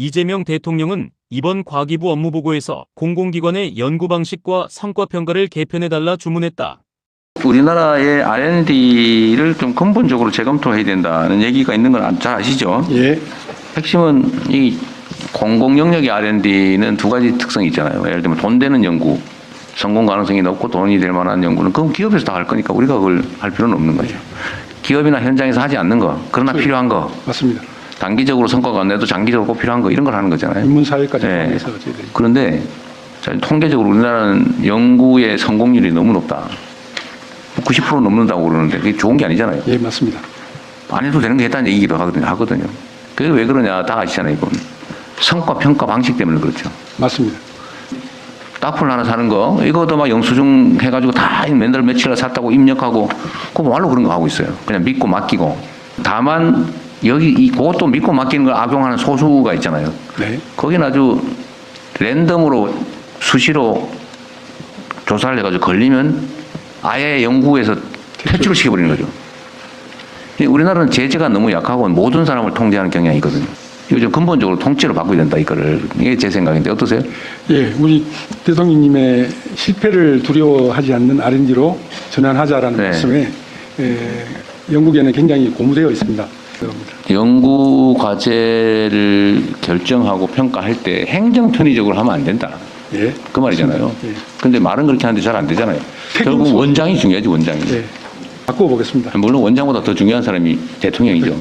이재명 대통령은 이번 과기부 업무보고에서 공공기관의 연구 방식과 성과 평가를 개편해달라 주문했다. 우리나라의 R&D를 좀 근본적으로 재검토해야 된다는 얘기가 있는 건 잘 아시죠? 예, 핵심은 이 공공 영역의 R&D는 두 가지 특성이 있잖아요. 예를 들면 돈 되는 연구, 성공 가능성이 높고 돈이 될 만한 연구는 그건 기업에서 다 할 거니까 우리가 그걸 할 필요는 없는 거죠. 기업이나 현장에서 하지 않는 거, 그러나 필요한 거, 맞습니다. 단기적으로 성과가 안 내도 장기적으로 꼭 필요한 거 이런 걸 하는 거잖아요. 인문사회까지 네. 그런데 자, 통계적으로 우리나라는 연구의 성공률이 너무 높다. 90% 넘는다고 그러는데 그게 좋은 게 아니잖아요. 예, 맞습니다. 안 해도 되는 게 했다는 얘기기도 하거든요. 하거든요. 그게 왜 그러냐 다 아시잖아요. 이건 성과 평가 방식 때문에 그렇죠. 맞습니다. 딱풀 하나 사는 거 이거도 막 영수증 해가지고 다 맨날 며칠 샀다고 입력하고 그거 말로 그런 거 하고 있어요. 그냥 믿고 맡기고 다만 여기 이 그것도 믿고 맡기는 걸 악용하는 소수가 있잖아요. 네, 거긴 아주 랜덤으로 수시로 조사를 해가지고 걸리면 아예 연구에서 퇴출을 시켜버리는 거죠. 우리나라는 제재가 너무 약하고 모든 사람을 통제하는 경향이 있거든요. 좀 근본적으로 통째로 바꿔야 된다, 이거를. 이게 제 생각인데 어떠세요? 예, 우리 대통령님의 실패를 두려워하지 않는 R&D로 전환하자라는 네. 말씀에 에, 영국에는 굉장히 고무되어 있습니다. 연구 과제를 결정하고 평가할 때 행정 편의적으로 하면 안 된다. 예, 그 말이잖아요. 예. 근데 말은 그렇게 하는데 잘 안 되잖아요. 결국 원장이 중요하지, 원장이. 예, 바꿔보겠습니다. 물론 원장보다 더 중요한 사람이 대통령이죠.